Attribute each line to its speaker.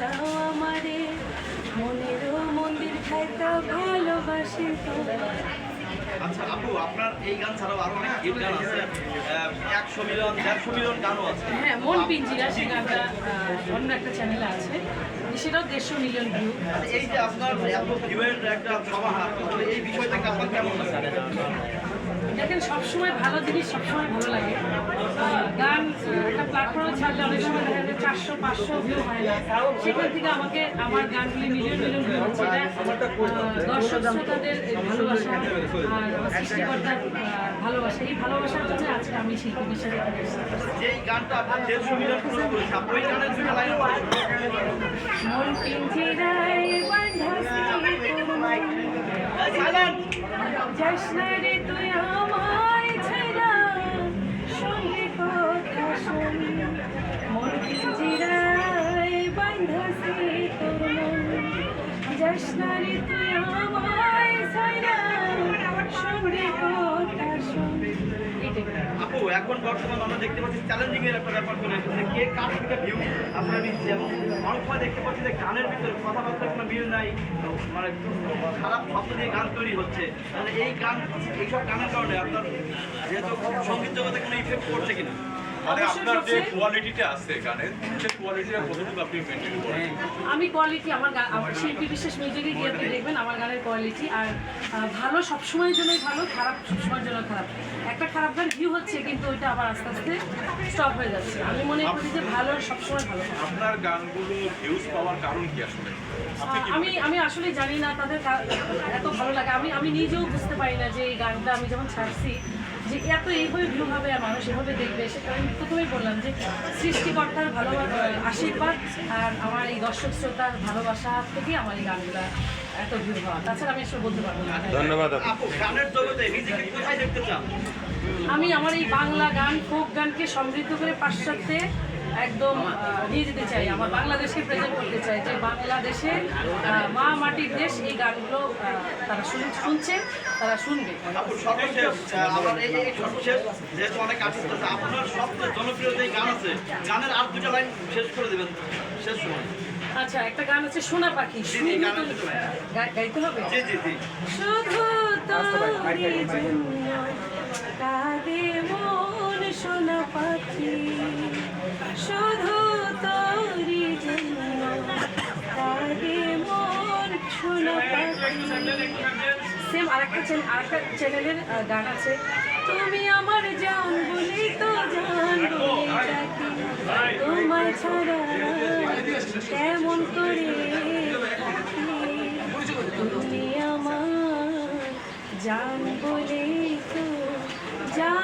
Speaker 1: দাও আমারে। মনেরও মন্দির খাইতে ভালোবাসি
Speaker 2: আচ্ছা আপু আপনার এই গান ছাড়াও আরও অনেক হিট গান আছে। একশো মিলিয়ন দেড়শো মিলিয়ন গানও আছে।
Speaker 1: হ্যাঁ মন পিঞ্জিরা সেই গানটা অন্য একটা চ্যানেলে আছে। সেটাও দেড়শো মিলিয়ন ভিউ
Speaker 2: এই যে আপনার এত ভিউয়ের একটা সমাহার তাহলে এই বিষয়টাকে আপনার কেমন লাগে?
Speaker 1: দেখেন সবসময় ভালো জিনিস সবসময় ভালো লাগে। গান একটা প্ল্যাটফর্মে ছাড়লে অনেক সময় দেখা যায় চারশো পাঁচশো ভিউ হয় না। সেখান থেকে আমাকে আমার গানগুলি মিলিয়ন মিলিয়ন ভিউ হচ্ছে। দর্শক শ্রোতাদের ভালোবাসা আর সৃষ্টিকর্তার ভালোবাসা। এই ভালোবাসার জন্য আজকে আমি শিল্পী হিসাবে এখানে এসেছি।
Speaker 2: যে এই গানটা আপনার দেড়শো মিলিয়ন ক্রস করেছে আপনি ওই গানের দুটো লাইন
Speaker 1: মন পিঞ্জিরায় বাঁধাছি তোমায়
Speaker 2: সাইলেন্ট
Speaker 1: যাস না রে তুই আমায় ছাড়া সঙ্গে কথা শুনি। মন পিঞ্জিরায় বাঁধাছি তোর মন যাস না রে তুই আমায়
Speaker 2: এখন বর্তমান আমরা দেখতে পাচ্ছি চ্যালেঞ্জিং এর একটা ব্যাপার চলে এসেছে। কে কার থেকে ভিউ আপনারা নিচ্ছে এবং অনেক সময় দেখতে পাচ্ছি যে গানের ভিতরে কথাবার্তার কোনো মিল নাই মানে খারাপ শব্দ দিয়ে গান তৈরি হচ্ছে। তাহলে এই গান, এইসব গানের কারণে আপনার যেহেতু সংগীত জগতে কোনো ইফেক্ট পড়ছে কিনা?
Speaker 3: মানে আপনার যে কোয়ালিটিটা আছে গানের সেই কোয়ালিটিটা কতটুকু আপনি মেনটেন করেন?
Speaker 1: আমি কোয়ালিটি আমার শিল্পী বিশেষ মিউজিকে গিয়ে আপনি দেখবেন আমার গানের কোয়ালিটি আর ভালো সবসময়ের জন্যই ভালো খারাপ সবসময়ের জন্য খারাপ। একটা খারাপ গান ভিউ হচ্ছে কিন্তু ওইটা আবার আস্তে আস্তে স্টপ হয়ে যাচ্ছে। আমি মনে করি যে ভালো সবসময় ভালো।
Speaker 3: আপনার গানগুলো ভিউজ পাওয়ার কারণ কি আসলে?
Speaker 1: আমি আমি আসলে জানি না তাদের এত ভালো লাগে। আমি আমি নিজেও বুঝতে পারি না যে এই গানটা আমি যখন ছাড়ছি যে এত এইভাবে ভিউ হবে আর মানুষ এভাবে দেখবে সেটা আমি প্রথমেই বললাম যে সৃষ্টিকর্তার ভালোবাসা আশীর্বাদ আর আমার এই দর্শক শ্রোতার ভালোবাসা থেকে আমার এই গানগুলা এত ভিউ হওয়া। তাছাড়া আমি এসব বলতে পারব না।
Speaker 4: ধন্যবাদ
Speaker 1: আমি আমার এই বাংলা গান ফোক গানকে সমৃদ্ধ করে পাশ্চাত্যে একদম নিয়ে যেতে চাই আমার বাংলাদেশকে প্রেজেন্ট করতে চাই যে বাংলাদেশে মা মাটির দেশ এই গানগুলো তারা শুন- শুনছে তারা শুনবে।
Speaker 2: যেহেতু অনেক আর্টিস্ট আছে আপনার সবচেয়ে জনপ্রিয় যে গান আছে গানের আর দুটো লাইন শেষ করে দেবেন শেষ সময়।
Speaker 1: আচ্ছা একটা গান আছে সোনা পাখি গাইতে হবে?
Speaker 2: জি জি জি।
Speaker 1: শুধু মন সোনা পাখি। শুধু সোনা সেম আরেকটা চ্যানেল আরেকটা চ্যানেলের গান আছে। তুমি আমার জান বলি তো জান তোমায় ছাড়া কেমন করে তুমি আমার জান বলে তো জান